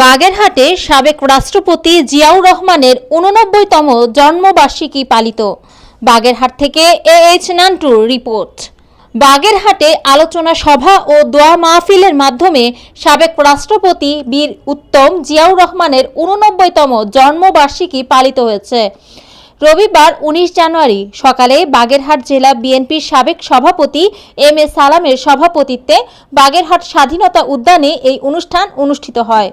বাগেরহাটে সাবেক রাষ্ট্রপতি জিয়াউর রহমানের উননব্বইতম জন্মবার্ষিকী পালিত। বাগেরহাট থেকে এ এইচ নান্টুর রিপোর্ট। বাগেরহাটে আলোচনা সভা ও দোয়া মাহফিলের মাধ্যমে সাবেক রাষ্ট্রপতি বীর উত্তম জিয়াউর রহমানের উননব্বইতম জন্মবার্ষিকী পালিত হয়েছে। রবিবার উনিশ জানুয়ারি সকালে বাগেরহাট জেলা বিএনপির সাবেক সভাপতি এম এ সালামের সভাপতিত্বে বাগেরহাট স্বাধীনতা উদ্যানে এই অনুষ্ঠান অনুষ্ঠিত হয়।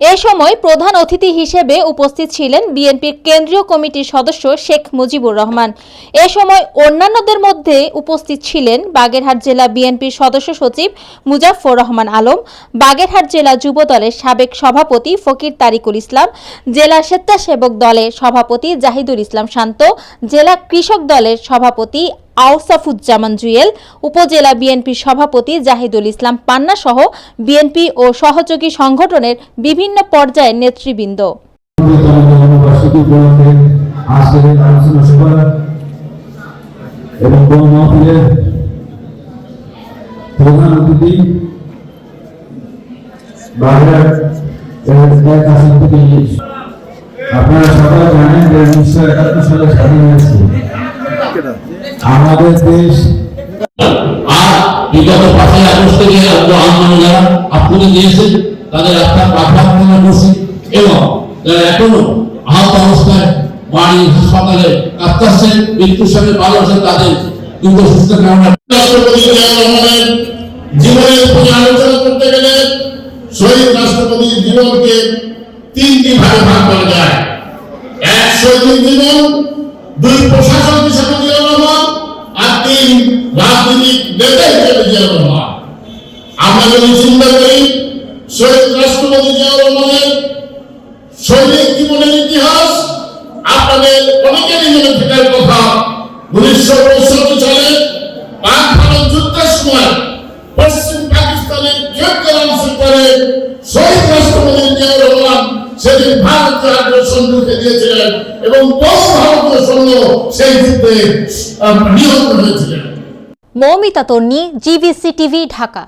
এ সময় প্রধান অতিথি হিসেবে উপস্থিত ছিলেন বিএনপির কেন্দ্রীয় কমিটির সদস্য শেখ মুজিবুর রহমান। এ সময় অন্যান্যদের মধ্যে উপস্থিত ছিলেন বাগেরহাট জেলা বিএনপির সদস্য সচিব মুজাফফর রহমান আলম, বাগেরহাট জেলা যুব দলের সাবেক সভাপতি ফকির তারিকুল ইসলাম, জেলা স্বেচ্ছাসেবক দলের সভাপতি জাহিদুল ইসলাম শান্ত, জেলা কৃষক দলের সভাপতি আউসাফুজ্জামান জুয়েল, উপজেলা বিএনপির সভাপতি জাহিদুল ইসলাম পান্না সহ বিএনপি ও সহযোগী সংগঠনের বিভিন্ন পর্যায়ের নেতৃবৃন্দ। আপনারা সবাই জানেন আর বিগত পাঁচই আগস্ট থেকে আমরা আন্দোলন যারা আপনাদের দিয়েছেন, তাদের জীবন, দুই প্রশাসক হিসেবে আমরা যদি চিন্তা করি, শহীদ রাষ্ট্রপতি সৈনিক জীবনের ইতিহাস, আপনাদের কথা, উনিশশো পঁয়ষট্টি সালে পাক ভারত যুদ্ধের সময় পশ্চিম পাকিস্তানের অংশ করে শহীদ রাষ্ট্রপতি জিয়াউর রহমান সেদিন দিয়েছিলেন এবং বহু ভারতীয় সৈন্য সেই যুদ্ধে নিহত হয়েছিলেন। মৌমিতা তন্নি জিভিসি টিভি, ঢাকা।